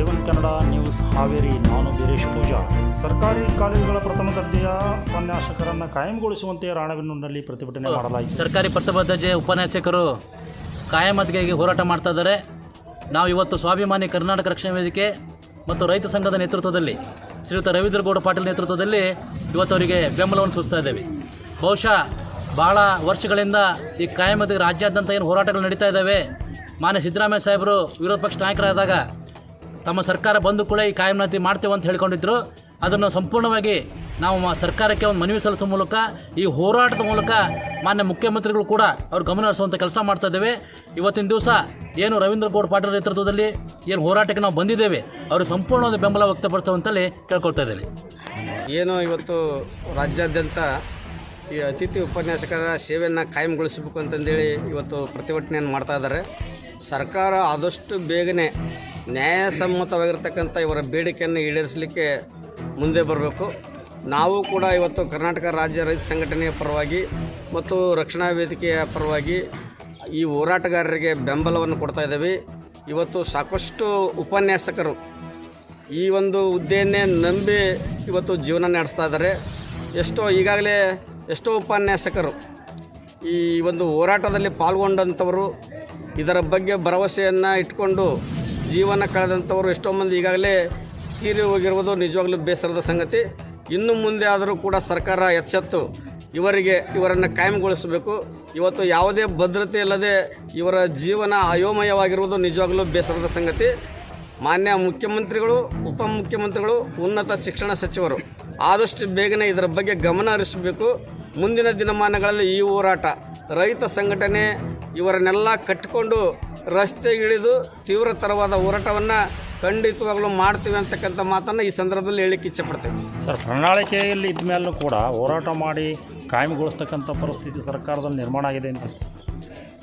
A one Kannada news Haveri, ನಾನು ವೀರೇಶ್ ಪೂಜಾ. ಸರ್ಕಾರಿ ಕಾಲೇಜುಗಳ ಪ್ರಥಮ ದರ್ಜೆಯ ಉಪನ್ಯಾಸಕರನ್ನು ಕಾಯಂಗೊಳಿಸುವಂತೆ ರಾಣೆಬೆನ್ನೂರಿನಲ್ಲಿ ಪ್ರತಿಭಟನೆ ಮಾಡಲಾಯಿತು. ಸರ್ಕಾರಿ ಪ್ರಥಮ ದರ್ಜೆ ಉಪನ್ಯಾಸಕರು ಕಾಯಮತಿಗಾಗಿ ಹೋರಾಟ ಮಾಡ್ತಾ ಇದ್ದಾರೆ. ನಾವು ಇವತ್ತು ಸ್ವಾಭಿಮಾನಿ ಕರ್ನಾಟಕ ರಕ್ಷಣಾ ವೇದಿಕೆ ಮತ್ತು ರೈತ ಸಂಘದ ನೇತೃತ್ವದಲ್ಲಿ, ಶ್ರೀಯುತ ರವೀಂದ್ರಗೌಡ ಪಾಟೀಲ್ ನೇತೃತ್ವದಲ್ಲಿ ಇವತ್ತು ಅವರಿಗೆ ಬೆಂಬಲವನ್ನು ಸೂಚಿಸ್ತಾ ಇದ್ದೇವೆ. ಬಹುಶಃ ಭಾಳ ವರ್ಷಗಳಿಂದ ಈ ಕಾಯಮತಿ ರಾಜ್ಯಾದ್ಯಂತ ಏನು ಹೋರಾಟಗಳು ನಡೀತಾ ಇದ್ದಾವೆ. ಮಾನ್ಯ ಸಿದ್ದರಾಮಯ್ಯ ಸಾಹೇಬರು, ವಿರೋಧ ಪಕ್ಷ ನಾಯಕರಾದಾಗ ತಮ್ಮ ಸರ್ಕಾರ ಬಂದು ಕೂಡ ಈ ಕಾಯಂನಾತಿ ಮಾಡ್ತೇವೆ ಅಂತ ಹೇಳ್ಕೊಂಡಿದ್ರು. ಅದನ್ನು ಸಂಪೂರ್ಣವಾಗಿ ನಾವು ಸರ್ಕಾರಕ್ಕೆ ಒಂದು ಮನವಿ ಸಲ್ಲಿಸೋ ಮೂಲಕ, ಈ ಹೋರಾಟದ ಮೂಲಕ ಮಾನ್ಯ ಮುಖ್ಯಮಂತ್ರಿಗಳು ಕೂಡ ಅವ್ರು ಗಮನ ಹರಿಸುವಂಥ ಕೆಲಸ ಮಾಡ್ತಾ ಇದ್ದೇವೆ. ಇವತ್ತಿನ ದಿವಸ ಏನು ರವೀಂದ್ರ ಗೌಡ ಪಾಟೀಲ್ ನೇತೃತ್ವದಲ್ಲಿ ಏನು ಹೋರಾಟಕ್ಕೆ ನಾವು ಬಂದಿದ್ದೇವೆ ಅವ್ರಿಗೆ ಸಂಪೂರ್ಣವಾದ ಬೆಂಬಲ ವ್ಯಕ್ತಪಡಿಸುವಂತಲ್ಲಿ ಕೇಳ್ಕೊಳ್ತಾ ಇದ್ದೀನಿ. ಏನು ಇವತ್ತು ರಾಜ್ಯಾದ್ಯಂತ ಈ ಅತಿಥಿ ಉಪನ್ಯಾಸಕರ ಸೇವೆಯನ್ನು ಕಾಯಂಗೊಳಿಸಬೇಕು ಅಂತಂದೇಳಿ ಇವತ್ತು ಪ್ರತಿಭಟನೆಯನ್ನು ಮಾಡ್ತಾ ಇದ್ದಾರೆ. ಸರ್ಕಾರ ಆದಷ್ಟು ಬೇಗನೆ ನ್ಯಾಯಸಮ್ಮತವಾಗಿರ್ತಕ್ಕಂಥ ಇವರ ಬೇಡಿಕೆಯನ್ನು ಈಡೇರಿಸಲಿಕ್ಕೆ ಮುಂದೆ ಬರಬೇಕು. ನಾವು ಕೂಡ ಇವತ್ತು ಕರ್ನಾಟಕ ರಾಜ್ಯ ರೈತ ಸಂಘಟನೆಯ ಪರವಾಗಿ ಮತ್ತು ರಕ್ಷಣಾ ವೇದಿಕೆಯ ಪರವಾಗಿ ಈ ಹೋರಾಟಗಾರರಿಗೆ ಬೆಂಬಲವನ್ನು ಕೊಡ್ತಾ ಇದ್ದೀವಿ. ಇವತ್ತು ಸಾಕಷ್ಟು ಉಪನ್ಯಾಸಕರು ಈ ಒಂದು ಹುದ್ದೆಯನ್ನೇ ನಂಬಿ ಇವತ್ತು ಜೀವನ ನಡೆಸ್ತಾ ಇದ್ದಾರೆ. ಎಷ್ಟೋ ಈಗಾಗಲೇ ಎಷ್ಟೋ ಉಪನ್ಯಾಸಕರು ಈ ಒಂದು ಹೋರಾಟದಲ್ಲಿ ಪಾಲ್ಗೊಂಡಂಥವರು ಇದರ ಬಗ್ಗೆ ಭರವಸೆಯನ್ನು ಇಟ್ಕೊಂಡು ಜೀವನ ಕಳೆದಂಥವರು ಎಷ್ಟೋ ಮಂದಿ ಈಗಾಗಲೇ ತೀರಿ ಹೋಗಿರುವುದು ನಿಜವಾಗ್ಲೂ ಬೇಸರದ ಸಂಗತಿ. ಇನ್ನು ಮುಂದೆ ಆದರೂ ಕೂಡ ಸರ್ಕಾರ ಎಚ್ಚೆತ್ತು ಇವರಿಗೆ, ಇವರನ್ನು ಕಾಯಂಗೊಳಿಸಬೇಕು. ಇವತ್ತು ಯಾವುದೇ ಭದ್ರತೆ ಇಲ್ಲದೆ ಇವರ ಜೀವನ ಅಯೋಮಯವಾಗಿರುವುದು ನಿಜವಾಗಲೂ ಬೇಸರದ ಸಂಗತಿ. ಮಾನ್ಯ ಮುಖ್ಯಮಂತ್ರಿಗಳು, ಉಪಮುಖ್ಯಮಂತ್ರಿಗಳು, ಉನ್ನತ ಶಿಕ್ಷಣ ಸಚಿವರು, ಆದಷ್ಟು ಬೇಗನೆ ಇದರ ಬಗ್ಗೆ ಗಮನ ಹರಿಸಬೇಕು. ಮುಂದಿನ ದಿನಮಾನಗಳಲ್ಲಿ ಈ ಹೋರಾಟ, ರೈತ ಸಂಘಟನೆ ಇವರನ್ನೆಲ್ಲ ಕಟ್ಟಿಕೊಂಡು ರಸ್ತೆಗಿಳಿದು ತೀವ್ರತರವಾದ ಹೋರಾಟವನ್ನು ಖಂಡಿತವಾಗ್ಲೂ ಮಾಡ್ತೀವಿ ಅಂತಕ್ಕಂಥ ಮಾತನ್ನು ಈ ಸಂದರ್ಭದಲ್ಲಿ ಹೇಳಲಿಕ್ಕೆ ಇಚ್ಛೆಪಡ್ತೇವೆ. ಸರ್ ಪ್ರಣಾಳಿಕೆಯಲ್ಲಿ ಇದ್ದ ಮೇಲೂ ಕೂಡ ಹೋರಾಟ ಮಾಡಿ ಕಾಯಂಗೊಳಿಸ್ತಕ್ಕಂಥ ಪರಿಸ್ಥಿತಿ ಸರ್ಕಾರದಲ್ಲಿ ನಿರ್ಮಾಣ ಆಗಿದೆ ಅಂತ.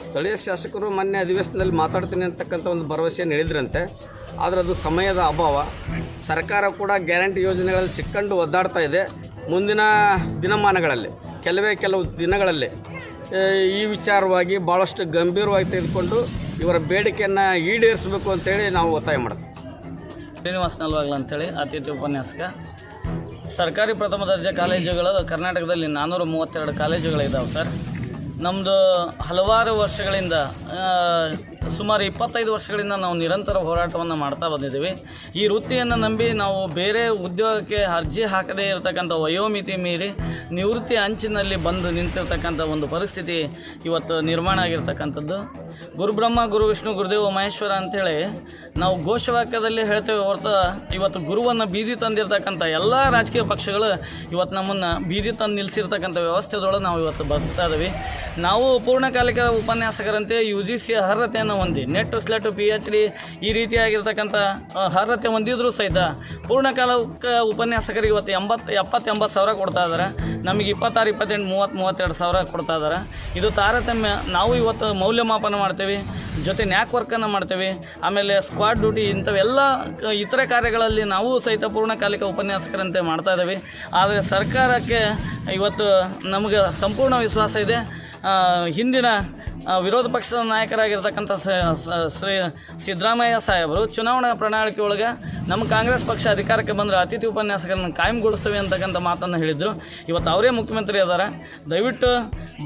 ಸ್ಥಳೀಯ ಶಾಸಕರು ಮೊನ್ನೆ ಅಧಿವೇಶನದಲ್ಲಿ ಮಾತಾಡ್ತೀನಿ ಅಂತಕ್ಕಂಥ ಒಂದು ಭರವಸೆಯನ್ನು ಹೇಳಿದ್ರಂತೆ. ಆದರೆ ಅದು ಸಮಯದ ಅಭಾವ. ಸರ್ಕಾರ ಕೂಡ ಗ್ಯಾರಂಟಿ ಯೋಜನೆಗಳಲ್ಲಿ ಸಿಕ್ಕಂಡು ಒದ್ದಾಡ್ತಾ ಇದೆ. ಮುಂದಿನ ದಿನಮಾನಗಳಲ್ಲಿ ಕೆಲವೇ ಕೆಲವು ದಿನಗಳಲ್ಲಿ ಈ ವಿಚಾರವಾಗಿ ಭಾಳಷ್ಟು ಗಂಭೀರವಾಗಿ ತೆಗೆದುಕೊಂಡು ಇವರ ಬೇಡಿಕೆಯನ್ನು ಈಡೇರಿಸಬೇಕು ಅಂತೇಳಿ ನಾವು ಒತ್ತಾಯ ಮಾಡ್ತೀವಿ. ಶ್ರೀನಿವಾಸ್ ನಲ್ವಾಗ್ಲ ಅಂತೇಳಿ ಅತಿಥಿ ಉಪನ್ಯಾಸಕ. ಸರ್ಕಾರಿ ಪ್ರಥಮ ದರ್ಜೆ ಕಾಲೇಜುಗಳು ಕರ್ನಾಟಕದಲ್ಲಿ ನಾನ್ನೂರ ಮೂವತ್ತೆರಡು ಕಾಲೇಜುಗಳಿದ್ದಾವೆ ಸರ್. ನಮ್ಮದು ಹಲವಾರು ವರ್ಷಗಳಿಂದ ಸುಮಾರು ಇಪ್ಪತ್ತೈದು ವರ್ಷಗಳಿಂದ ನಾವು ನಿರಂತರ ಹೋರಾಟವನ್ನು ಮಾಡ್ತಾ ಬಂದಿದ್ದೀವಿ. ಈ ವೃತ್ತಿಯನ್ನು ನಂಬಿ ನಾವು ಬೇರೆ ಉದ್ಯೋಗಕ್ಕೆ ಅರ್ಜಿ ಹಾಕದೇ ಇರತಕ್ಕಂಥ ವಯೋಮಿತಿ ಮೀರಿ ನಿವೃತ್ತಿ ಅಂಚಿನಲ್ಲಿ ಬಂದು ನಿಂತಿರ್ತಕ್ಕಂಥ ಒಂದು ಪರಿಸ್ಥಿತಿ ಇವತ್ತು ನಿರ್ಮಾಣ ಆಗಿರ್ತಕ್ಕಂಥದ್ದು. ಗುರುಬ್ರಹ್ಮ, ಗುರು ವಿಷ್ಣು, ಗುರುದೇವ, ಮಹೇಶ್ವರ ಅಂಥೇಳಿ ನಾವು ಘೋಷವಾಕ್ಯದಲ್ಲಿ ಹೇಳ್ತೇವೆ ಹೊರತು ಇವತ್ತು ಗುರುವನ್ನು ಬೀದಿ ತಂದಿರತಕ್ಕಂಥ ಎಲ್ಲ ರಾಜಕೀಯ ಪಕ್ಷಗಳು ಇವತ್ತು ನಮ್ಮನ್ನು ಬೀದಿ ತಂದು ನಿಲ್ಲಿಸಿರ್ತಕ್ಕಂಥ ವ್ಯವಸ್ಥೆದೊಳಗೆ ನಾವು ಇವತ್ತು ಬರ್ತಾ ಇದ್ದೀವಿ. ನಾವು ಪೂರ್ಣಕಾಲಿಕ ಉಪನ್ಯಾಸಕರಂತೆ ಯು ಜಿ ಸಿ ಅರ್ಹತೆಯನ್ನು ಹೊಂದಿ ನೆಟ್ಟು ಸ್ಲೆಟ್ಟು ಪಿ ಎಚ್ ಡಿ ಈ ರೀತಿಯಾಗಿರ್ತಕ್ಕಂಥ ಅರ್ಹತೆ ಹೊಂದಿದ್ರು ಸಹಿತ ಪೂರ್ಣಕಾಲ ಉಪನ್ಯಾಸಕರಿಗೆ ಇವತ್ತು ಎಂಬತ್ತು ಎಪ್ಪತ್ತು ಎಂಬತ್ತು ಸಾವಿರ ಕೊಡ್ತಾ ಇದ್ದಾರೆ ನಮಗೆ ಇಪ್ಪತ್ತಾರು, ಇಪ್ಪತ್ತೆಂಟು, ಮೂವತ್ತು, ಮೂವತ್ತೆರಡು ಸಾವಿರ ಕೊಡ್ತಾ ಇದ್ದಾರೆ ಇದು ತಾರತಮ್ಯ, ನಾವು ಇವತ್ತು ಮೌಲ್ಯಮಾಪನ ಮಾಡ್ತೀವಿ, ಜೊತೆ ನ್ಯಾಕ್ ವರ್ಕನ್ನು ಮಾಡ್ತೀವಿ, ಆಮೇಲೆ ಸ್ಕ್ವಾಡ್ ಡ್ಯೂಟಿ ಇಂಥವೆಲ್ಲ ಇತರೆ ಕಾರ್ಯಗಳಲ್ಲಿ ನಾವು ಸಹಿತ ಪೂರ್ಣಕಾಲಿಕ ಉಪನ್ಯಾಸಕರಂತೆ ಮಾಡ್ತಾ ಇದ್ದೀವಿ ಆದರೆ ಸರ್ಕಾರಕ್ಕೆ ಇವತ್ತು ನಮಗೆ ಸಂಪೂರ್ಣ ವಿಶ್ವಾಸ ಇದೆ. ಹಿಂದಿನ ವಿರೋಧ ಪಕ್ಷದ ನಾಯಕರಾಗಿರ್ತಕ್ಕಂಥ ಶ್ರೀ ಸಿದ್ದರಾಮಯ್ಯ ಸಾಹೇಬರು ಚುನಾವಣಾ ಪ್ರಣಾಳಿಕೆ ಒಳಗೆ ನಮ್ಮ ಕಾಂಗ್ರೆಸ್ ಪಕ್ಷ ಅಧಿಕಾರಕ್ಕೆ ಬಂದರೆ ಅತಿಥಿ ಉಪನ್ಯಾಸಕರನ್ನು ಕಾಯಂಗೊಳಿಸ್ತೇವೆ ಅಂತಕ್ಕಂಥ ಮಾತನ್ನು ಹೇಳಿದರು. ಇವತ್ತು ಅವರೇ ಮುಖ್ಯಮಂತ್ರಿ ಅದಾರ. ದಯವಿಟ್ಟು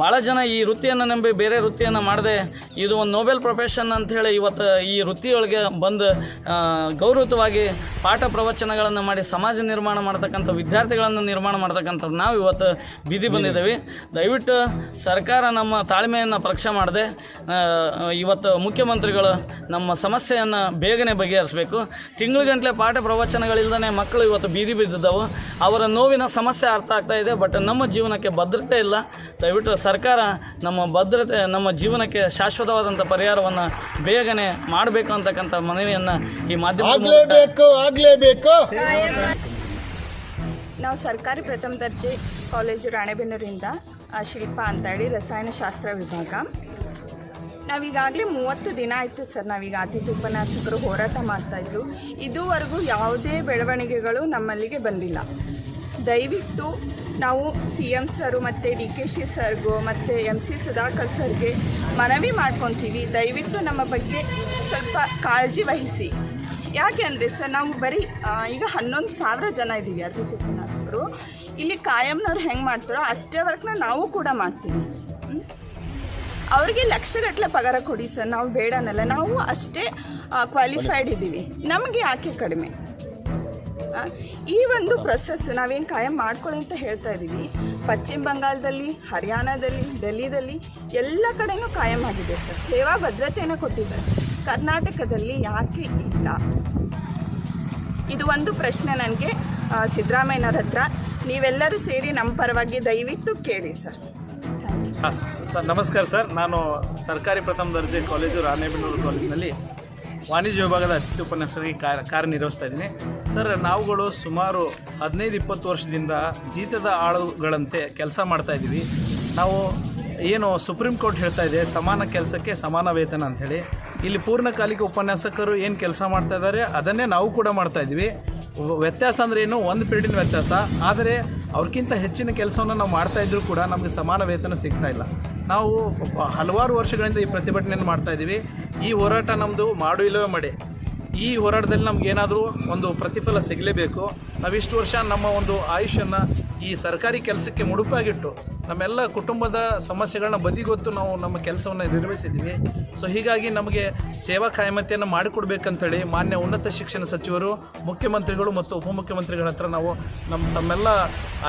ಭಾಳ ಜನ ಈ ವೃತ್ತಿಯನ್ನು ನಂಬಿ ಬೇರೆ ವೃತ್ತಿಯನ್ನು ಮಾಡದೆ ಇದು ಒಂದು ನೋಬೆಲ್ ಪ್ರೊಫೆಷನ್ ಅಂಥೇಳಿ ಇವತ್ತು ಈ ವೃತ್ತಿಯೊಳಗೆ ಬಂದು ಗೌರವತವಾಗಿ ಪಾಠ ಪ್ರವಚನಗಳನ್ನು ಮಾಡಿ ಸಮಾಜ ನಿರ್ಮಾಣ ಮಾಡ್ತಕ್ಕಂಥ ವಿದ್ಯಾರ್ಥಿಗಳನ್ನು ನಿರ್ಮಾಣ ಮಾಡ್ತಕ್ಕಂಥವ್ರು ನಾವು ಇವತ್ತು ಬೀದಿ ಬಂದಿದ್ದೇವೆ. ದಯವಿಟ್ಟು ಸರ್ಕಾರ ನಮ್ಮ ತಾಳ್ಮೆಯನ್ನು ಪರೀಕ್ಷೆ ಮಾಡದೆ ಇವತ್ತು ಮುಖ್ಯಮಂತ್ರಿಗಳು ನಮ್ಮ ಸಮಸ್ಯೆಯನ್ನು ಬೇಗನೆ ಬಗೆಹರಿಸಬೇಕು. ತಿಂಗಳುಗಂಟಲೆ ಪಾಠ ಪ್ರವಚನಗಳಿಲ್ಲದೆ ಮಕ್ಕಳು ಇವತ್ತು ಬೀದಿ ಬಿದ್ದಿದ್ದವು. ಅವರ ನೋವಿನ ಸಮಸ್ಯೆ ಅರ್ಥ ಆಗ್ತಾ ಇದೆ ಬಟ್ ನಮ್ಮ ಜೀವನಕ್ಕೆ ಭದ್ರತೆ ಇಲ್ಲ. ದಯವಿಟ್ಟು ಸರ್ಕಾರ ನಮ್ಮ ಭದ್ರತೆ ನಮ್ಮ ಜೀವನಕ್ಕೆ ಶಾಶ್ವತವಾದಂಥ ಪರಿಹಾರವನ್ನು ಬೇಗನೆ ಮಾಡಬೇಕು ಅಂತಕ್ಕಂಥ ಮನವಿಯನ್ನು ಈ ಮಾಧ್ಯಮ ಆಗಲೇಬೇಕು ಆಗ್ಲೇಬೇಕು. ನಾವು ಸರ್ಕಾರಿ ಪ್ರಥಮ ದರ್ಜೆ ಕಾಲೇಜು ರಾಣೆಬೆನ್ನೂರಿಂದ ಆ, ಶಿಲ್ಪ ಅಂತ ಹೇಳಿ ರಸಾಯನಶಾಸ್ತ್ರ ವಿಭಾಗ. ನಾವೀಗಾಗಲೇ ಮೂವತ್ತು ದಿನ ಆಯಿತು ಸರ್, ನಾವೀಗ ಅತಿಥಿ ಉಪನ್ಯಾಸಕರು ಹೋರಾಟ ಮಾಡ್ತಾಯಿದ್ದು ಇದುವರೆಗೂ ಯಾವುದೇ ಬೆಳವಣಿಗೆಗಳು ನಮ್ಮಲ್ಲಿಗೆ ಬಂದಿಲ್ಲ. ದಯವಿಟ್ಟು ನಾವು ಸಿ ಎಂ ಸರು ಮತ್ತು ಡಿ ಕೆ ಶಿ ಸರ್ಗೂ ಮತ್ತು ಎಂ ಸಿ ಸುಧಾಕರ್ ಸರ್ಗೆ ಮನವಿ ಮಾಡ್ಕೊತೀವಿ. ದಯವಿಟ್ಟು ನಮ್ಮ ಬಗ್ಗೆ ಸ್ವಲ್ಪ ಕಾಳಜಿ ವಹಿಸಿ. ಯಾಕೆ ಅಂದರೆ ಸರ್, ನಾವು ಬರೀ ಈಗ ಹನ್ನೊಂದು ಸಾವಿರ ಜನ ಇದ್ದೀವಿ ಅತಿಥಿ ಉಪನ್ಯಾಸಕರು. ಇಲ್ಲಿ ಕಾಯಂನವ್ರು ಹೆಂಗೆ ಮಾಡ್ತಾರೋ ಅಷ್ಟೇ ವರ್ಕ್ನ ನಾವು ಕೂಡ ಮಾಡ್ತೀವಿ? ಅವ್ರಿಗೆ ಲಕ್ಷಗಟ್ಟಲೆ ಪಗಾರ ಕೊಡಿ ಸರ್, ನಾವು ಬೇಡನಲ್ಲ. ನಾವು ಅಷ್ಟೇ ಕ್ವಾಲಿಫೈಡ್ ಇದ್ದೀವಿ. ನಮಗೆ ಯಾಕೆ ಕಡಿಮೆ? ಈ ಒಂದು ಪ್ರೊಸೆಸ್ ನಾವೇನು ಕಾಯಂ ಮಾಡ್ಕೊಳ್ಳಿ ಅಂತ ಹೇಳ್ತಾ ಇದ್ದೀವಿ. ಪಶ್ಚಿಮ ಬಂಗಾಳದಲ್ಲಿ, ಹರಿಯಾಣದಲ್ಲಿ, ಡೆಲ್ಲಿದಲ್ಲಿ ಎಲ್ಲ ಕಡೆನೂ ಕಾಯಂ ಆಗಿದೆ ಸರ್. ಸೇವಾ ಭದ್ರತೆಯನ್ನು ಕೊಟ್ಟಿದ್ದಾರೆ. ಕರ್ನಾಟಕದಲ್ಲಿ ಯಾಕೆ ಇಲ್ಲ? ಇದು ಒಂದು ಪ್ರಶ್ನೆ ನನಗೆ ಸಿದ್ದರಾಮಯ್ಯನವ್ರ ಹತ್ರ. ನೀವೆಲ್ಲರೂ ಸೇರಿ ನಮ್ಮ ಪರವಾಗಿ ದಯವಿಟ್ಟು ಕೇಳಿ ಸರ್. ಥ್ಯಾಂಕ್ ಯು ಸರ್, ನಮಸ್ಕಾರ ಸರ್. ನಾನು ಸರ್ಕಾರಿ ಪ್ರಥಮ ದರ್ಜೆ ಕಾಲೇಜು ರಾಣೆಬೆನ್ನೂರು ಕಾಲೇಜಿನಲ್ಲಿ ವಾಣಿಜ್ಯ ವಿಭಾಗದ ಅತಿಥಿ ಕಾರ್ಯ ಕಾರ್ಯನಿರ್ವಹಿಸ್ತಾ ಇದ್ದೀನಿ. ಸರ್, ನಾವುಗಳು ಸುಮಾರು ಹದಿನೈದು, ಇಪ್ಪತ್ತು ವರ್ಷದಿಂದ ಜೀತದ ಆಳುಗಳಂತೆ ಕೆಲಸ ಮಾಡ್ತಾ ಇದ್ದೀವಿ. ನಾವು ಏನು ಸುಪ್ರೀಂ ಕೋರ್ಟ್ ಹೇಳ್ತಾ ಇದೆ, ಸಮಾನ ಕೆಲಸಕ್ಕೆ ಸಮಾನ ವೇತನ ಅಂಥೇಳಿ. ಇಲ್ಲಿ ಪೂರ್ಣಕಾಲಿಕ ಉಪನ್ಯಾಸಕರು ಏನು ಕೆಲಸ ಮಾಡ್ತಾ ಇದ್ದಾರೆ, ಅದನ್ನೇ ನಾವು ಕೂಡ ಮಾಡ್ತಾ ಇದ್ದೀವಿ. ವ್ಯತ್ಯಾಸ ಅಂದ್ರೆ ಏನು? ಒಂದು ಪೀರಿಯಡಿನ ವ್ಯತ್ಯಾಸ. ಆದರೆ ಅವ್ರಿಗಿಂತ ಹೆಚ್ಚಿನ ಕೆಲಸವನ್ನು ನಾವು ಮಾಡ್ತಾ ಇದ್ದರೂ ಕೂಡ ನಮಗೆ ಸಮಾನ ವೇತನ ಸಿಗ್ತಾ ಇಲ್ಲ. ನಾವು ಹಲವಾರು ವರ್ಷಗಳಿಂದ ಈ ಪ್ರತಿಭಟನೆಯನ್ನು ಮಾಡ್ತಾ ಇದ್ದೀವಿ. ಈ ಹೋರಾಟ ನಮ್ಮದು ಮಾಡು ಇಲ್ಲವೇ ಮಾಡಿ. ಈ ಹೋರಾಟದಲ್ಲಿ ನಮ್ಗೆ ಏನಾದರೂ ಒಂದು ಪ್ರತಿಫಲ ಸಿಗಲೇಬೇಕು. ನಾವಿಷ್ಟು ವರ್ಷ ನಮ್ಮ ಒಂದು ಆಯುಷ್ಯನ್ನು ಈ ಸರ್ಕಾರಿ ಕೆಲಸಕ್ಕೆ ಮುಡುಪಾಗಿಟ್ಟು ನಮ್ಮೆಲ್ಲ ಕುಟುಂಬದ ಸಮಸ್ಯೆಗಳನ್ನ ಬದಿಗೊತ್ತು ನಾವು ನಮ್ಮ ಕೆಲಸವನ್ನು ನಿರ್ವಹಿಸಿದ್ದೀವಿ ಸೊ ಹೀಗಾಗಿ ನಮಗೆ ಸೇವಾ ಕಾಯಮತೆಯನ್ನು ಮಾಡಿಕೊಡ್ಬೇಕಂಥೇಳಿ ಮಾನ್ಯ ಉನ್ನತ ಶಿಕ್ಷಣ ಸಚಿವರು, ಮುಖ್ಯಮಂತ್ರಿಗಳು ಮತ್ತು ಉಪಮುಖ್ಯಮಂತ್ರಿಗಳ ಹತ್ರ ನಾವು ನಮ್ಮ ತಮ್ಮೆಲ್ಲ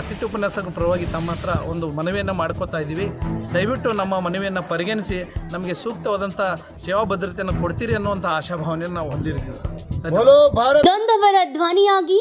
ಅತಿಥಿ ಉಪನ್ಯಾಸಕ ಪರವಾಗಿ ತಮ್ಮ ಹತ್ರ ಒಂದು ಮನವಿಯನ್ನು ಮಾಡ್ಕೋತಾ ಇದ್ದೀವಿ. ದಯವಿಟ್ಟು ನಮ್ಮ ಮನವಿಯನ್ನು ಪರಿಗಣಿಸಿ ನಮಗೆ ಸೂಕ್ತವಾದಂಥ ಸೇವಾ ಭದ್ರತೆಯನ್ನು ಕೊಡ್ತೀರಿ ಅನ್ನುವಂಥ ಆಶಾಭಾವನೆಯನ್ನು ನಾವು ಹೊಂದಿರ್ತೀವಿ ಸರ್. ಧ್ವನಿಯಾಗಿ